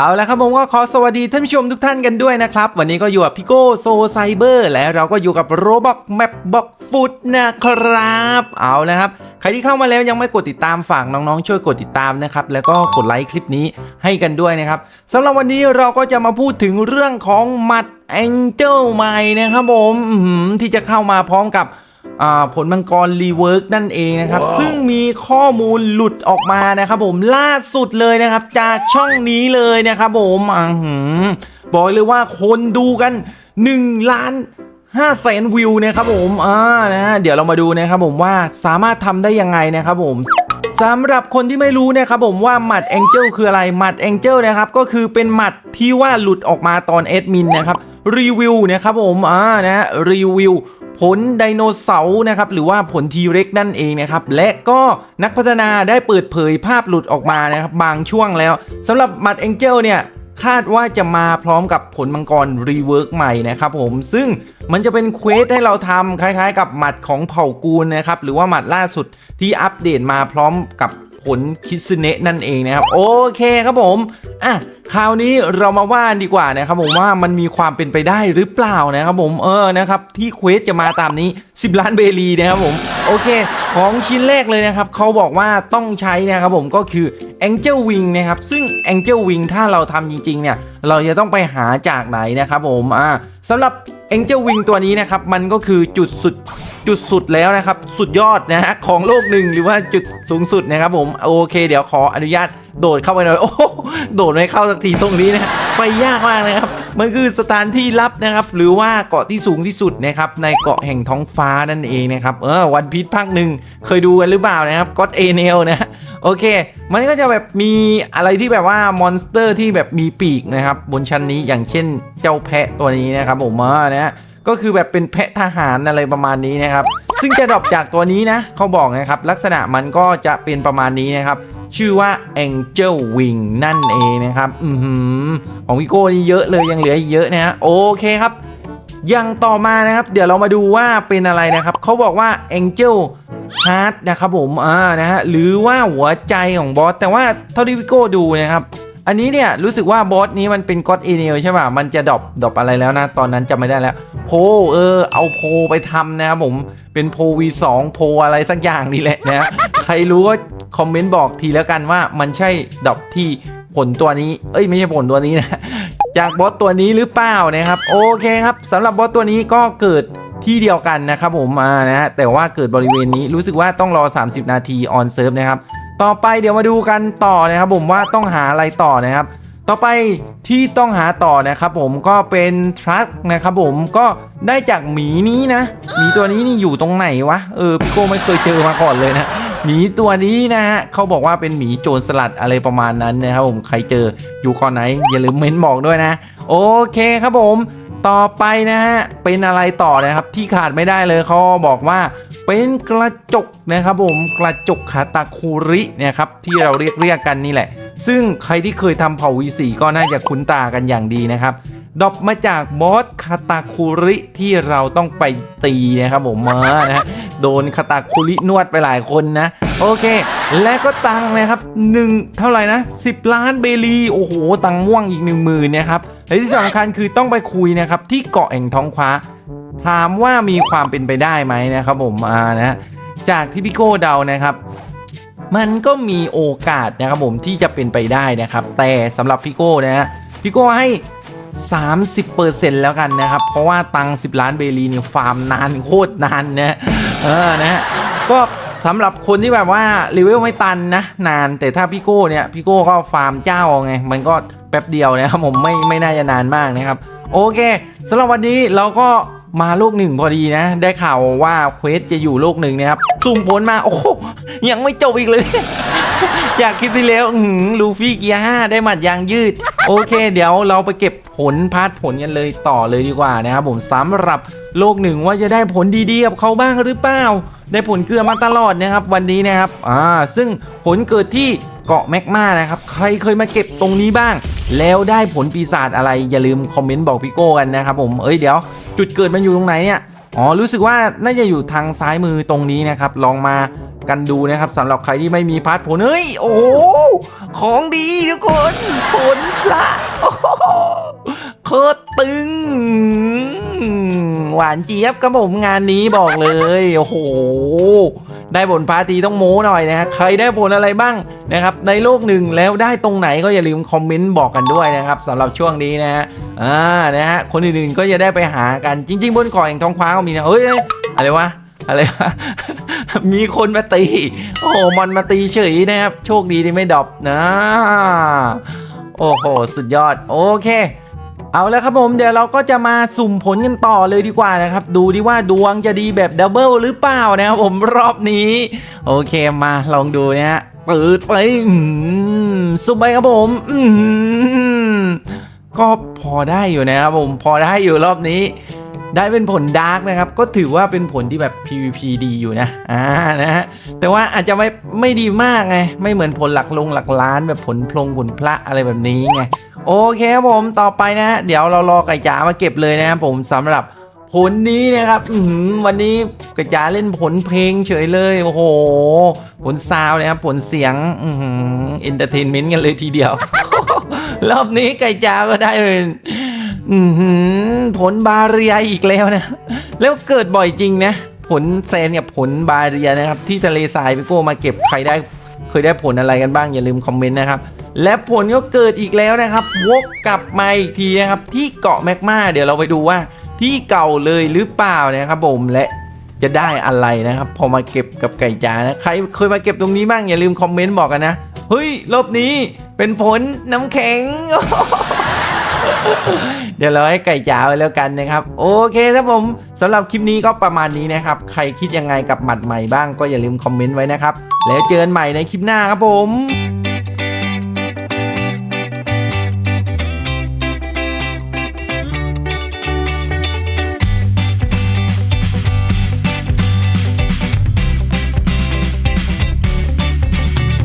เอาละครับผมก็ขอสวัสดีท่านผู้ชมทุกท่านกันด้วยนะครับ วันนี้ก็อยู่กับพี่โก้โซไซเบอร์และเราก็อยู่กับโรบอกแมปบอกฟุตนะครับ เอาละครับ ใครที่เข้ามาแล้วยังไม่กดติดตามฝากน้องๆ ช่วยกดติดตามนะครับ แล้วก็กดไลค์คลิปนี้ให้กันด้วยนะครับสำหรับวันนี้เราก็จะมาพูดถึงเรื่องของมัดแองเจิลใหม่นะครับผมที่จะเข้ามาพร้อมกับ ผลมังกรรีเวิร์กนั่นเองนะครับ ซึ่งมีข้อมูลหลุดออกมานะครับผมล่าสุดเลยนะครับ จากช่องนี้เลยนะครับผมอ่าหืมบอกเลยว่าคนดูกัน 1 ล้าน5แสนวิวนะครับผมอ่านะฮะเดี๋ยวเรามาดูนะครับผมว่าสามารถทำได้ยังไงนะครับผมสำหรับคนที่ไม่รู้นะครับผมว่าหมัดแองเจิลคืออะไรหมัดแองเจิลนะครับก็คือเป็นหมัดที่ว่าหลุดออกมาตอนเอดมินนะครับรีวิวนะครับผมอ่านะฮะรีวิว ผลไดโนเสาร์นะครับหรือว่าผลทีเร็กนั่นเองนะครับและก็นักพัฒนาได้เปิดเผยภาพหลุดออกมานะครับบางช่วงแล้วสำหรับมัดแองเจลเนี่ยคาดว่าจะมาพร้อมกับผลมังกรรีเวิร์กใหม่นะครับผมซึ่งมันจะเป็นเควสให้เราทำคล้ายๆ กับหมัดของเผ่ากูลนะครับหรือว่าหมัดล่าสุดที่อัปเดตมาพร้อมกับ ลคิสเนะนั่นเองนะครับ โอเคครับผมอะคราวนี้เรามาว่าดีกว่านะครับผมว่ามันมีความเป็นไปได้หรือเปล่านะครับผมเออนะครับที่เควสจะมาตามนี้ 10 ล้านเบลีนะครับผมโอเค ของชิ้นแรกเลยนะครับเขาบอกว่าต้องใช้นะครับผมก็คือ Angel Wing นะครับซึ่ง Angel Wing ถ้าเราทำจริงๆเนี่ยเราจะต้องไปหาจากไหนนะครับผมอ่าสำหรับ Angel Wing ตัวนี้นะครับมันก็คือจุดสุด จุดสุดแล้วนะครับ สุดยอดนะฮะของโลกหนึ่งหรือว่าจุดสูงสุดนะครับผมโอเค เดี๋ยวขออนุญาตโดดเข้าไปหน่อยโอ้โหโดดไม่เข้าสักทีตรงนี้นะไปยากมากนะครับ มันคือสถานที่ลับนะครับ หรือว่าเกาะที่สูงที่สุดนะครับในเกาะแห่งท้องฟ้านั่นเองนะครับเออวันพีชภาคหนึ่งเคยดูกันหรือเปล่านะครับก็เอเนลนะโอเค มันก็จะแบบมีอะไรที่แบบว่ามอนสเตอร์ที่แบบมีปีกนะครับบนชั้นนี้อย่างเช่นเจ้าแพะตัวนี้นะครับผมเออนะฮะ ก็คือแบบเป็นแพะทหารอะไรประมาณนี้นะครับ ซึ่งจะดรอปจากตัวนี้นะเขาบอกนะครับลักษณะมันก็จะเป็นประมาณนี้นะครับ ชื่อว่า Angel Wing นั่นเองนะครับอือหือของวิโก้นี่เยอะเลยยังเหลืออีกเยอะนะฮะโอเคครับอย่างต่อมานะครับ เดี๋ยวเรามาดูว่าเป็นอะไรนะครับเขาบอกว่า Angel Heart นะครับผมอ่านะฮะหรือว่าหัวใจของบอส แต่ว่าเท่าที่วิโก้ดูนะครับ อันนี้เนี่ยรู้สึกว่าบอสนี้มันเป็นก็อดเอเนลใช่ป่ะมันจะดรอปดรอปอะไรแล้วนะ ตอนนั้นจำไม่ได้แล้ว โพเออ เอาโพไปทำนะครับผมเป็นโพล V2 โพอะไรสักอย่างนี่แหละนะใครรู้ก็คอมเมนต์บอกทีแล้วกันว่ามันใช่ดอปที่ผลตัวนี้ เอ้ยไม่ใช่ผลตัวนี้นะ จากบอสตัวนี้หรือเปล่านะครับ โอเคครับสำหรับบอสตัวนี้ก็เกิดที่เดียวกันนะครับผมอ่านะฮะแต่ว่าเกิดบริเวณนี้รู้สึกว่าต้องรอ 30 นาทีออนเซิร์ฟนะครับ ต่อไปเดี๋ยวมาดูกันต่อนะครับผมว่าต้องหาอะไรต่อนะครับ ต่อไปที่ต้องหาต่อนะครับผมก็เป็นทรัคนะครับผมก็ได้จากหมีนี้นะหมีตัวนี้นี่อยู่ตรงไหนวะเออพี่โก้ไม่เคยเจอมาก่อนเลยนะหมีตัวนี้นะฮะเขาบอกว่าเป็นหมีโจรสลัดอะไรประมาณนั้นนะครับผมใครเจออยู่ก่อนไหนอย่าลืมเม้นบอกด้วยนะ โอเคครับผม ต่อไปนะฮะเป็นอะไรต่อนะครับที่ขาดไม่ได้เลยเขาบอกว่า เป็นกระจกนะครับผมกระจกคาตาคูรินะครับที่เราเรียกเรียกกันนี่แหละ ซึ่งใครที่เคยทำเผ่าวีสีก็น่าจะคุ้นตากันอย่างดีนะครับดอปมาจากบอสคาตาคูริที่เราต้องไปตีนะครับผมมานะฮะโดนคาตาคูรินวดไปหลายคนนะ โอเค และก็ตังนะครับหนึ่งเท่าไหร่นะ 10 ล้านเบลีโอ้โห ตังม่วงอีกหนึ่งหมื่นนะครับ และที่สำคัญคือต้องไปคุยนะครับที่เกาะแห่งท้องฟ้า ถามว่ามีความเป็นไปได้ไหมนะครับผมอ่านะจากที่พี่โก้เดานะครับ มันก็มีโอกาสนะครับผมที่จะเป็นไปได้นะครับ แต่สำหรับพี่โก้นะฮะพี่โก้ให้ 30%แล้วกันนะครับ เพราะว่าตังค์10ล้านเบลีเนี่ยฟาร์มนานโคตรนานนะเออนะฮะก็ สำหรับคนที่แบบว่ารีเวลไม่ตันนะ นานแต่ถ้าพี่โก้เนี่ยพี่โก้ก็ฟาร์มเจ้าไง มันก็แป๊บเดียวนะครับผมไม่ไม่น่าจะนานมากนะครับ โอเคสำหรับวันนี้เราก็ มาโลกหนึ่งพอดีนะ ได้ข่าวว่าเควสจะอยู่โลกหนึ่งนะครับสุ่มผลมาโอ้โหยังไม่จบอีกเลย จากคลิปที่แล้วลูฟี่เกียร์ห้าได้หมัดยางยืด โอเค เดี๋ยวเราไปเก็บผลพาร์ทผลกันเลยต่อเลยดีกว่านะครับผมสำหรับโลกหนึ่งว่าจะได้ผลดีๆกับเขาบ้างหรือเปล่า ได้ผลเกลือมาตลอดนะครับ วันนี้นะครับอ่าซึ่งผลเกิดที่เกาะแมกมานะครับ ใครเคยมาเก็บตรงนี้บ้าง แล้วได้ผลปีศาจอะไรอย่าลืมคอมเมนต์บอกพี่โก้กันนะครับผมเอ้ยเดี๋ยว จุดเกิดมันอยู่ตรงไหนเนี่ยอ๋อรู้สึกว่าน่าจะอยู่ทางซ้ายมือตรงนี้นะครับ ลองมากันดูนะครับสำหรับใครที่ไม่มีพาร์ทผลเฮ้ยโอ้โหของดีทุกคนผลพระโอ้โห โคตรตึง หวานเจี๊ยบครับผมงานนี้บอกเลย โอ้โห ได้ผลพาทีต้องโม้หน่อยนะฮะใครได้ผลอะไรบ้างนะครับ ในโลกหนึ่งแล้วได้ตรงไหนก็อย่าลืมคอมเมนต์บอกกันด้วยนะครับสำหรับช่วงนี้นะฮะอ่านะฮะคนอื่นๆก็จะได้ไปหากันจริง ๆ บนเกาะแห่งท้องฟ้าก็มีนะเฮ้ยอะไรวะอะไรวะมีคนมาตี โอ้โหมันมาตีเฉยนะครับ โชคดีที่ไม่ดรอปนะ โอ้โห สุดยอด โอเค เอาแล้วครับผมเดี๋ยวเราก็จะมาสุ่มผลกันต่อเลยดีกว่านะครับ ดูดิว่าดวงจะดีแบบดับเบิลหรือเปล่านะครับผมรอบนี้ โอเคมาลองดูนะฮะเปิดไปสุ่มไปครับผมก็พอได้อยู่นะครับผมพอได้อยู่รอบนี้ ได้เป็นผลดาร์กนะครับ ก็ถือว่าเป็นผลที่แบบ PVP ดีอยู่นะ อ่า นะฮะ แต่ว่าอาจจะไม่ ไม่ดีมากไง ไม่เหมือนผลหลักลงหลักล้านแบบผลพลงผลพระอะไรแบบนี้ไง โอเคครับผม ต่อไปนะฮะเดี๋ยวเรารอไก่จ๋ามาเก็บเลยนะครับผมสำหรับผลนี้นะครับวันนี้ไก่จ๋าเล่นผลเพลงเฉยเลย โอ้โห ผลซาวนะครับ ผลเสียงอือหือเอนเตอร์เทนเมนต์กันเลยทีเดียว รอบนี้ไก่จาก็ได้เป็น อือหือผลบาเรียอีกแล้วนะ แล้วเกิดบ่อยจริงนะ ผลแซนกับผลบาเรียนะครับ ที่ทะเลทรายพี่โก้มาเก็บใครได้เคยได้ผลอะไรกันบ้างอย่าลืมคอมเมนต์นะครับ และผลก็เกิดอีกแล้วนะครับ วกกลับมาอีกทีนะครับ ที่เกาะแมกมาเดี๋ยวเราไปดูว่า ที่เก่าเลยหรือเปล่านะครับผมและจะได้อะไรนะครับ พอมาเก็บกับไก่จ๋านะใครเคยมาเก็บตรงนี้บ้างอย่าลืมคอมเมนต์บอกกันนะเฮ้ยรอบนี้เป็นผลน้ำแข็ง เดี๋ยวเราให้ไก่จ๋าไปแล้วกันนะครับ โอเคครับผมสำหรับคลิปนี้ก็ประมาณนี้นะครับ ใครคิดยังไงกับหมัดใหม่บ้างก็อย่าลืมคอมเมนต์ไว้นะครับ แล้วเจอกันใหม่ในคลิปหน้าครับผม